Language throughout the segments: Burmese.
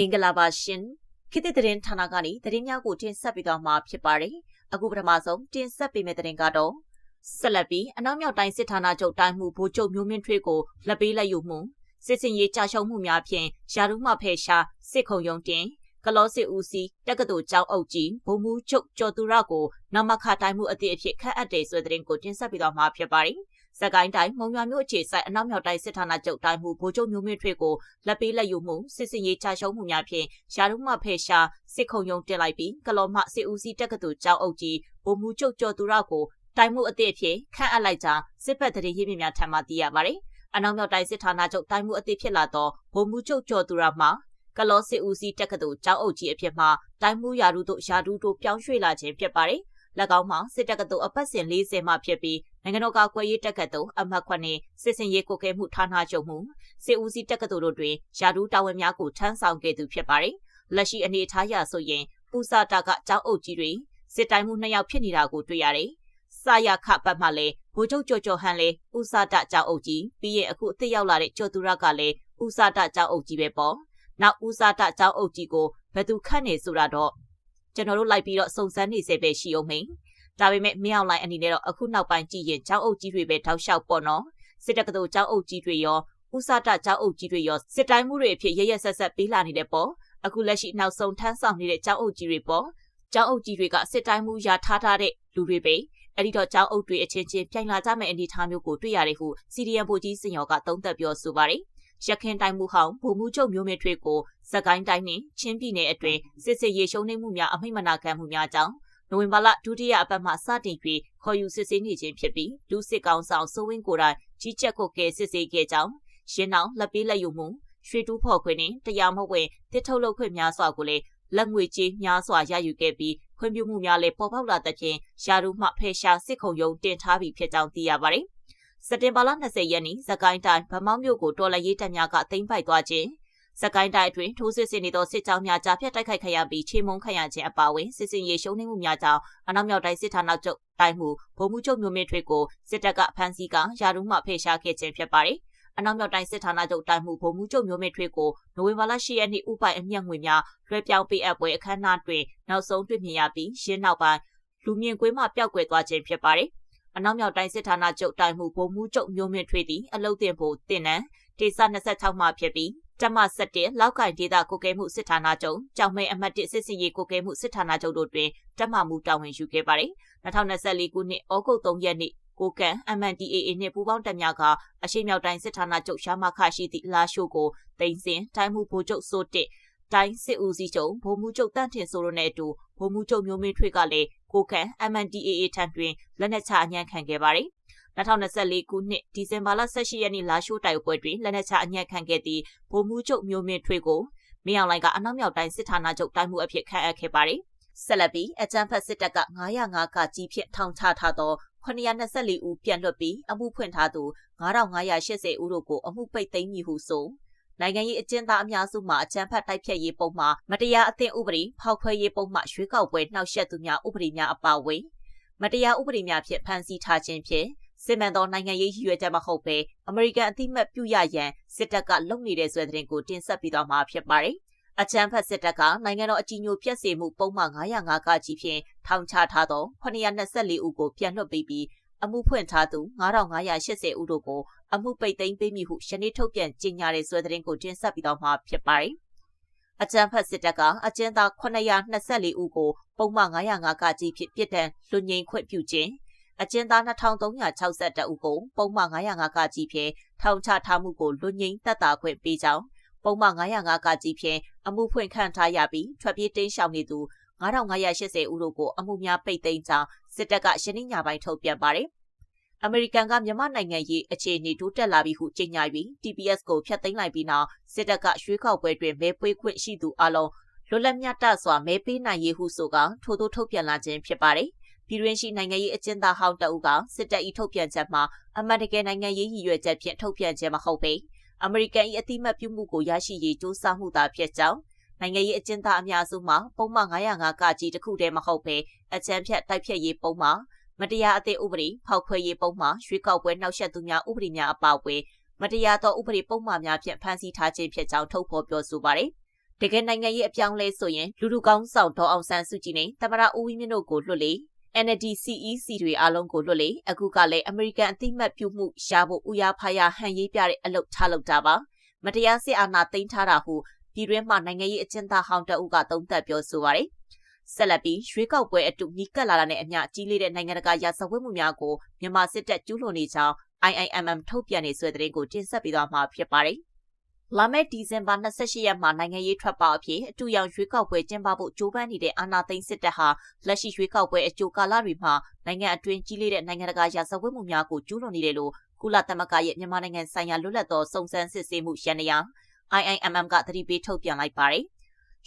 မင်္ဂလာပါရှင်ခေတ်သစ်သတင်းဌာနကနေသတင်းများကိုတင်ဆက်ပေးသွားမှာဖြစ်ပါတယ်အခုပထမဆုံးတင်ဆက်ပေးမယ့်သတင်းကတော့ဆက်လက်ပြီးအနောက်မြောက်တိုင်းစစ်ဌာနချုပ်တိုင်းမှုဗိုလ်ချုပ်မျိုးမင်းထွေးကိုလက်ပေးလက်ယူမှုစစ်စင်ရေးကြာရှုံးမှုများဖြင့်ယာရုမှဖယ်ရှားစစ်ခုံရုံတင်ကလောစစ်ဦးစီးတက္ကသိုလ်ကျောင်းအုပ်ကြီးဘုံမူချုပ်ကျော်သူရကိုနမခတိုင်းမှုအသည့်အဖြစ်ခန့်အပ်တယ်ဆိုတဲ့သတင်းကိုတင်ဆက်ပေးသွားမှာဖြစ်ပါတယ် စကိုင်းတိုင်းမုံရွာမြို့အခြေစိုက်အနောက်မြောက်တိုင်းစစ်ဌာနချုပ်တိုင်းမှုဗိုလ်ချုပ်မျိုးမြင့်ထွေကိုလက်ပေးလက်ယူမှုစစ်စင်ရေးချရှုံးမှုများဖြင့်ရှားရုံမှဖယ်ရှားစစ်ခုံရုံတင်လိုက်ပြီးကလော်မှစစ်ဦးစီးတက္ကသိုလ်ကျောင်းအုပ်ကြီးဗိုလ်မှူးချုပ်ကျော်သူရကိုတိုင်းမှုအသည့်အဖြစ်ခန့်အပ်လိုက်ကြောင်းစစ်ဖက်တရေရင်းမြစ်များထံမှသိရပါတယ်။အနောက်မြောက်တိုင်းစစ်ဌာနချုပ်တိုင်းမှုအသည့်ဖြစ်လာသောဗိုလ်မှူးချုပ်ကျော်သူရမှကလောစစ်ဦးစီးတက္ကသိုလ်ကျောင်းအုပ်ကြီးအဖြစ်မှတိုင်းမှုရာထူးတို့ရာထူးတို့ပြောင်းရွှေ့လာခြင်းဖြစ်ပါတယ်။၎င်းမှာစစ်တပ်ကသို့အပတ်စဉ်40မှဖြစ်ပြီး နိုင်ငံတော်ကကွယ်ရေးတက္ကသိုလ်အမှတ်ခွနဲ့စစ်စင်ရေးကိုကဲမှုဌာနချုပ်မှုစစ်ဦးစီးတက္ကသိုလ်တို့တွင်ယာဒူးတာဝန်များကိုထမ်းဆောင်ခဲ့သူဖြစ်ပါတယ်။လက်ရှိအနေအထားအရဆိုရင်ပူစာတာကကျောင်းအုပ်ကြီးတွေစစ်တိုင်းမှုနှစ်ယောက်ဖြစ်နေတာကိုတွေ့ရတယ်။စာရခပတ်မှလည်းဗိုလ်ချုပ်ကျော်ကျော်ဟန်လည်းဥစာတကျောင်းအုပ်ကြီးပြီးရင်အခုအသစ်ရောက်လာတဲ့ကျော်သူရကလည်းဥစာတကျောင်းအုပ်ကြီးပဲပေါ့။နောက်ဥစာတကျောင်းအုပ်ကြီးကိုဘယ်သူခန့်နေဆိုတာတော့ကျွန်တော်တို့လိုက်ပြီးတော့စုံစမ်းနေစေပဲရှိအောင်မိန် ဒါပေမဲ့မင်းအောင်လိုင်းအနေနဲ့တော့အခုနောက်ပိုင်းကြည့်ရင်ကျောင်းအုပ်ကြီးတွေပဲတောက်လျှောက်ပေါ့နော်စစ်တပ်ကတို့ကျောင်းအုပ်ကြီးတွေရောဥစားတကျောင်းအုပ်ကြီးတွေရောစစ်တိုင်းမှုတွေအဖြစ်ရရဆက်ဆက်ပေးလာနေတဲ့ပေါ့အခုလက်ရှိနောက်ဆုံးထမ်းဆောင်နေတဲ့ကျောင်းအုပ်ကြီးတွေပေါ့ကျောင်းအုပ်ကြီးတွေကစစ်တိုင်းမှုရာထားထားတဲ့လူတွေပဲအဲ့ဒီတော့ကျောင်းအုပ်တွေအချင်းချင်းပြိုင်လာကြမယ့်အနေအထားမျိုးကိုတွေ့ရတယ်ဟု CDM ဗိုလ်ကြီးစင်ရော်ကသုံးသပ်ပြောဆိုပါတယ်ရခိုင်တိုင်းမှုဟောင်းဗိုလ်မှူးချုပ်မျိုးမေထွေးကိုစကိုင်းတိုင်းနှင့်ချင်းပြည်နယ်အတွင်းစစ်စစ်ရေးရှုံးနေမှုများအမိမနာခံမှုများကြောင့် နိုဝင်ဘာလဒုတိယအပတ်မှစတင်ပြီးခေါ်ယူစစ်ဆေးနေခြင်းဖြစ်ပြီးလူစစ်ကောင်ဆောင်စိုးဝင်းကိုယ်တိုင်ကြီးကြပ်ကိုကဲစစ်ဆေးခဲ့ကြောင်းရင်းအောင်လက်ပေးလက်ယူမှုရွှေတူးဖော်ခွင့်နဲ့တရားမဝင်တစ်ထုတ်လုပ်ခွင့်များစွာကိုလည်းလက်ငွေကြေးများစွာရယူခဲ့ပြီးခွင့်ပြုမှုများလည်းပေါ်ပေါက်လာတဲ့ဖြင့်ယာရုမှဖယ်ရှားစစ်ခုံရုံးတင်ထားပြီးဖြစ်ကြောင်းသိရပါတယ်။စက်တင်ဘာလ20ရက်နေ့ဇကိုင်းတိုင်းဗမောင်းမြို့ကိုတော်လရေးတပ်များကသိမ်းပိုက်သွားခြင်း စကိုင်းတိုင်းအတွင်းထိုးစစ်ဆင်နေသောစစ်ကြောင်းများကြားဖြတ်တိုက်ခိုက်ခံရပြီးချေမုန်းခံရခြင်းအပါအဝင်စစ်စင်ရေးရှုံးနိမှုများကြောင့်အနောက်မြောက်တိုင်းစစ်ဌာနချုပ်တိုင်းမှုဗိုလ်မှူးချုပ်မျိုးမင်းထွေးကိုစစ်တပ်ကဖမ်းဆီးကယာရုမှဖယ်ရှားခဲ့ခြင်းဖြစ်ပါတယ်။အနောက်မြောက်တိုင်းစစ်ဌာနချုပ်တိုင်းမှုဗိုလ်မှူးချုပ်မျိုးမင်းထွေးကိုနိုဝင်ဘာလ10ရက်နေ့ဥပိုင်အမျက်ငွေများလွှဲပြောင်းပေးအပ်ပွဲအခမ်းအနားတွင်နောက်ဆုံးတွေ့မြင်ရပြီးရင်းနောက်ပိုင်းလူမြင်ကွင်းမှပျောက်ကွယ်သွားခြင်းဖြစ်ပါတယ်။ အနောက်မြောက်တိုင်းစစ်ဌာနချုပ်တိုင်းမှုဗိုလ်မှူးချုပ်မျိုးမင်းထွေးသည်အလုတ်တင်ဖို့တင်နန်းဒေသ26မှဖြစ်ပြီးတမ7လောက်ကင်ဒေသကိုကဲမှုစစ်ဌာနချုပ်ကြောင်မဲအမှတ်1စစ်စီရေးကိုကဲမှုစစ်ဌာနချုပ်တို့တွင်တမမှုတာဝန်ယူခဲ့ပါတယ်2024ခုနှစ်ဩဂုတ်3ရက်နေ့ကိုကန် MNDAA နှင့်ပူးပေါင်းတပ်များကအရှိမြောက်တိုင်းစစ်ဌာနချုပ်ရှားမခရှိသည့်လာရှိုးကိုတင်စင်တိုင်းမှုဗိုလ်ချုပ်စိုးတစ်တိုင်းစစ်ဦးစီးချုပ်ဗိုလ်မှူးချုပ်တန့်ထင်ဆိုတို့နဲ့အတူဗိုလ်မှူးချုပ်မျိုးမင်းထွေးကလည်း ကိုကန် MNDAA ထံတွင်လက်နက်ချအညံ့ခံခဲ့ပါတယ်2024ခုနှစ်ဒီဇင်ဘာလ18ရက်နေ့လာရှိုးတိုက်ပွဲတွင်လက်နက်ချအညံ့ခံခဲ့သည့်ဗိုလ်မှူးချုပ်မျိုးမင်းထွေးကိုမင်းအောင်လှိုင်ကအနောက်မြောက်တိုင်းစစ်ဌာနချုပ်တိုင်းမှုအဖြစ်ခန့်အပ်ခဲ့ပါတယ်။ဆက်လက်ပြီးအကြံဖတ်စစ်တပ်က905ကကြီးဖြင့်ထောင်ချထားသော924ဦးပြန်လွတ်ပြီးအမှုဖွင့်ထားသူ9580ဦးတို့ကိုအမှုပိတ်သိမ်းမည်ဟုဆို နိုင်ငံရေးအကျဉ်းသားအများစုမှာအကြမ်းဖက်တိုက်ဖြတ်ရေးပုံမှာမတရားအသင်းဥပဒေဖောက်ခွဲရေးပုံမှာရွေးကောက်ပွဲနှောက်ယှက်သူများဥပဒေများအပါအဝင်မတရားဥပဒေများဖြင့်ဖမ်းဆီးထားခြင်းဖြင့်စစ်မှန်သောနိုင်ငံရေးရည်ရွယ်ချက်မဟုတ်ဘဲအမေရိကန်အသိမှတ်ပြုရရန်စစ်တပ်ကလုပ်နေတဲ့ဆွဲတဲ့ကိုတင်ဆက်ပြီးတော့မှာဖြစ်ပါတယ်။အချမ်းဖတ်စစ်တပ်ကနိုင်ငံတော်အကြီးအကျယ်ပြက်စီမှုပုံမှန်905ကကြီးဖြင့်ထောင်ချထားသော924ဦးကိုပြန်လွှတ်ပေးပြီးအမှုဖွင့်ထားသူ9580ဦးတို့ကို အမှုပိတ်သိမ်းပေးမိဟုယနေ့ထုတ်ပြန်ကြေညာတဲ့ဆွဲတဲ့ကိုတင်ဆက်ပြီးတော့မှာဖြစ်ပါတယ်။အကြံဖတ်စစ်တပ်ကအကျဉ်းသား924ဦးကိုပုံမှန်905ကကြီးဖြစ်ပြစ်ဒဏ်လွတ်ငြိမ်းခွင့်ပြုခြင်းအကျဉ်းသား2362ဦးကိုပုံမှန်905ကကြီးဖြင့်ထောင်ချထားမှုကိုလွတ်ငင်းတက်တာခွင့်ပေးကြောင်းပုံမှန်905ကကြီးဖြင့်အမှုဖွင့်ခံထားရပြီးထွက်ပြေးတိမ်းရှောင်နေသူ9580ဦးတို့ကိုအမှုများပိတ်သိမ်းကြောင်းစစ်တပ်ကရှင်းညပိုင်းထုတ်ပြန်ပါတယ်။ အမေရိကန်ကမြန်မာနိုင်ငံရေးအခြေအနေတိုးတက်လာပြီဟုကြေညာပြီး TPS ကိုဖျက်သိမ်းလိုက်ပြီးနောက်စစ်တပ်ကရွှေးကောက်ပွဲတွင်မဲပွေးခွင့်ရှိသူအလုံးလွတ်လပ်မြတ်တစွာမဲပေးနိုင်ရေးဟုဆိုကထို့သို့ထုတ်ပြန်လာခြင်းဖြစ်ပါတယ်။ပြည်တွင်းရှိနိုင်ငံရေးအကျဉ်းသားဟောင်းတအုပ်ကစစ်တပ်၏ထုတ်ပြန်ချက်မှာအမှန်တကယ်နိုင်ငံရေးရည်ရွယ်ချက်ဖြင့်ထုတ်ပြန်ခြင်းမဟုတ်ပေအမေရိကန်၏အတိမတ်ပြုမှုကိုရရှိရေးစ조사မှုသာဖြစ်ကြောင်းနိုင်ငံရေးအကျဉ်းသားအများစုမှာပုံမှန်905ကကြီးတစ်ခုတည်းမဟုတ်ပဲအချမ်းဖြတ်တိုက်ဖြတ်ရေးပုံမှာ မတရားအသည့်ဥပဒေဖောက်ခွဲရေးပုံမှာရွေးကောက်ပွဲနှောက်ယှက်သူများဥပဒေများအပါအဝင်မတရားသောဥပဒေပုံမှားများဖြင့်ဖမ်းဆီးထားခြင်းဖြစ်ကြောင်းထုတ်ဖော်ပြောဆိုပါတယ်။တကယ်နိုင်ငံရေးအပြောင်းလဲဆိုရင်လူလူကောင်းဆောင်ဒေါ်အောင်ဆန်းစုကြည်နဲ့သမရဦးဝင်းမြင့်တို့ကိုလွှတ်လေ NLD CEC တွေအားလုံးကိုလွှတ်လေအခုကလည်းအမေရိကန်အသိမှတ်ပြုမှုရဖို့ဥယာဖာယာဟန်ရေးပြတဲ့အလုပ်ထားလုပ်တာပါမတရားစစ်အာဏာသိမ်းထားတာဟုပြည်တွင်းမှာနိုင်ငံရေးအကျဉ်းသားဟောင်းတအုပ်ကသုံးသပ်ပြောဆိုပါတယ် ဆက်လက်ပြီးရွှေကောက်ပွဲအတူညီကပ်လာတာနဲ့အမျှကြီးလေးတဲ့နိုင်ငံတကာရာဇဝတ်မှုများကိုမြန်မာစစ်တပ်ကျူးလွန်နေကြောင်း IIMM ထုတ်ပြန်နေဆွဲတဲ့တဲ့ကိုတင်ဆက်ပေးသွားမှာဖြစ်ပါတယ်။လာမယ့်ဒီဇင်ဘာ28ရက်မှာနိုင်ငံရေးထွက်ပေါက်အဖြစ်အတူရောင်ရွေးကောက်ပွဲကျင်းပဖို့ကြိုးပမ်းနေတဲ့အာဏာသိမ်းစစ်တပ်ဟာလက်ရှိရွေးကောက်ပွဲအကြိုကာလတွေမှာနိုင်ငံအတွင်းကြီးလေးတဲ့နိုင်ငံတကာရာဇဝတ်မှုများကိုကျူးလွန်နေတယ်လို့ကုလသမဂ္ဂရဲ့မြန်မာနိုင်ငံဆိုင်ရာလွတ်လပ်သောစုံစမ်းစစ်ဆေးမှုရန်ရာ IIMM ကသတိပေးထုတ်ပြန်လိုက်ပါတယ်။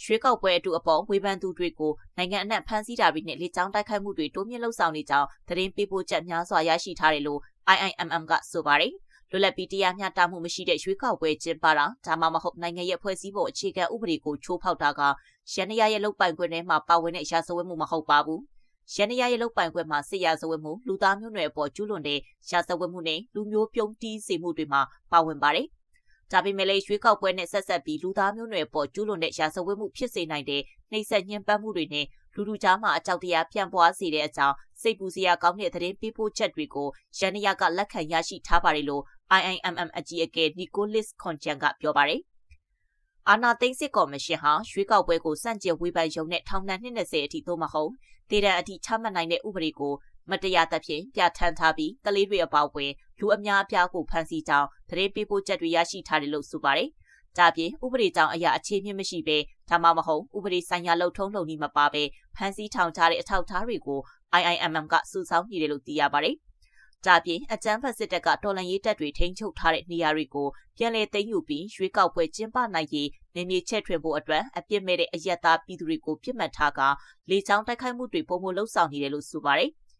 ရွှေကောက်ပွဲအတူအပေါ်ဝေဖန်သူတွေကိုနိုင်ငံအနှံ့ဖမ်းဆီးတာတွေနဲ့လေကြောင်းတိုက်ခိုက်မှုတွေတိုးမြင့်လှုပ်ဆောင်နေကြောင်းသတင်းပေးပို့ချက်များစွာရရှိထားတယ်လို့ IIMM ကဆိုပါတယ်။လွတ်လပ်ပြီးတရားမျှတမှုမရှိတဲ့ရွေးကောက်ပွဲကျင်းပတာဒါမှမဟုတ်နိုင်ငံရဲ့ဖွဲ့စည်းပုံအခြေခံဥပဒေကိုချိုးဖောက်တာကရန်ရရဲ့လုတ်ပိုင်ခွင့်ထဲမှာပါဝင်တဲ့ရာဇဝတ်မှုမဟုတ်ပါဘူး။ရန်ရရဲ့လုတ်ပိုင်ခွင့်မှာစစ်ရာဇဝတ်မှုလူသားမျိုးနွယ်အပေါ်ကျူးလွန်တဲ့ရာဇဝတ်မှုနဲ့လူမျိုးပြုံးတီးစေမှုတွေမှာပါဝင်ပါတယ်။ ဒါပေမဲ့လည်းရွေးကောက်ပွဲနဲ့ဆက်ဆက်ပြီးလူသားမျိုးနွယ်ပေါ်ကျူးလွန်တဲ့ရာဇဝတ်မှုဖြစ်စေနိုင်တဲ့နှိပ်စက်ညှဉ်းပန်းမှုတွေနဲ့လူလူကြားမှာအကြောက်တရားပြန့်ပွားစေတဲ့အကြောင်းစိတ်ပူစရာကောင်းတဲ့သတင်းပေးပို့ချက်တွေကိုရန်နရကလက်ခံရရှိထားပါတယ်လို့ IIMM အကြီးအကဲနီကိုလစ်ခွန်ချန်ကပြောပါတယ်။အာနာသိန်းစစ်ကော်မရှင်ဟာရွေးကောက်ပွဲကိုစန့်ကျင်ဝေဖန်ရုံနဲ့ထောင်ဒဏ်20အထိသို့မဟုတ်ဒေသအထိချမှတ်နိုင်တဲ့ဥပဒေကိုမတရားသဖြင့်ပြဋ္ဌာန်းထားပြီးကလေးတွေအပေါအဝင် လူအများအပြားကိုဖမ်းဆီးကြောင်းသတင်းပေးပို့ချက်တွေရရှိထားတယ်လို့ဆိုပါတယ်။ဒါပြင်ဥပဒေကြောင့်အရာအခြေမြင့်မရှိဘဲဒါမှမဟုတ်ဥပဒေဆိုင်ရာလှုပ်ထုံးလုံနည်းမပါဘဲဖမ်းဆီးထောင်ချတဲ့အထောက်အထားတွေကို IIMM ကစုဆောင်းနေတယ်လို့သိရပါတယ်။ဒါပြင်အကြမ်းဖက်စစ်တပ်ကတော်လှန်ရေးတပ်တွေထိန်းချုပ်ထားတဲ့နေရာတွေကိုပြန်လည်သိမ်းယူပြီးရွေးကောက်ပွဲကျင်းပနိုင်ရေးနေမြေချက်ထွင်ဖို့အတွက်အပြစ်မဲ့တဲ့အရက်သားပြည်သူတွေကိုပြစ်မှတ်ထားကလေကြောင်းတိုက်ခိုက်မှုတွေပုံမလှုပ်ဆောင်နေတယ်လို့ဆိုပါတယ်။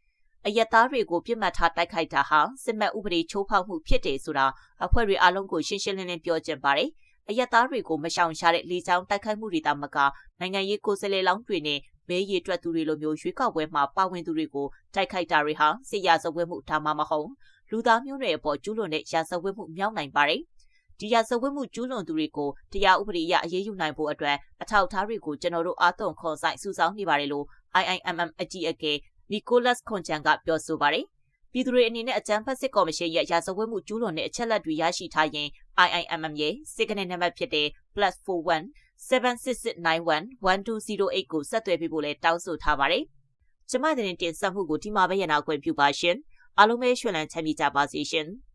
အယက်သားတွေကိုပြစ်မှတ်ထားတိုက်ခိုက်တာဟာစစ်မှတ်ဥပဒေချိုးဖောက်မှုဖြစ်တယ်ဆိုတာအဖွဲ့တွေအားလုံးကိုရှင်းရှင်းလင်းလင်းပြောချင်ပါတယ်။အယက်သားတွေကိုမရှောင်ရှားတဲ့လေကြောင်းတိုက်ခိုက်မှုတွေတာမကနိုင်ငံရေးကိုယ်စားလှယ်လောင်းတွေနဲ့မဲရည်တွက်သူတွေလိုမျိုးရွေးကောက်ပွဲမှာပါဝင်သူတွေကိုတိုက်ခိုက်တာတွေဟာစစ်ရာဇဝတ်မှုဒါမှမဟုတ်လူသားမျိုးနွယ်အပေါ်ကျူးလွန်တဲ့ရာဇဝတ်မှုမြောက်နိုင်ပါတယ်။ဒီရာဇဝတ်မှုကျူးလွန်သူတွေကိုတရားဥပဒေအရအရေးယူနိုင်ဖို့အတွက်အထောက်အထားတွေကိုကျွန်တော်တို့အားသွန်ခွန်ဆိုင်စုဆောင်းနေပါတယ်လို့ IIMM အကြီးအကဲ နီကိုလတ်ခွန်ချန်ကပြောဆိုပါတယ်။ပြည်သူတွေအနေနဲ့အကြမ်းဖက်စစ်ကော်မရှင်ရဲ့ရာဇဝတ်မှုကျူးလွန်တဲ့အချက်လက်တွေရရှိထားရင် IIMM ရဲ့စစ်ကနေနံပါတ်ဖြစ်တဲ့ +41 7669112008ကိုဆက်သွယ်ပေးဖို့လည်းတောင်းဆိုထားပါတယ်။ကျမတဲ့တင်ဆက်မှုကိုဒီမှာပဲရနာခွင့်ပြုပါရှင်။အားလုံးပဲရွှင်လန်းချမ်းမြေ့ကြပါစေရှင်။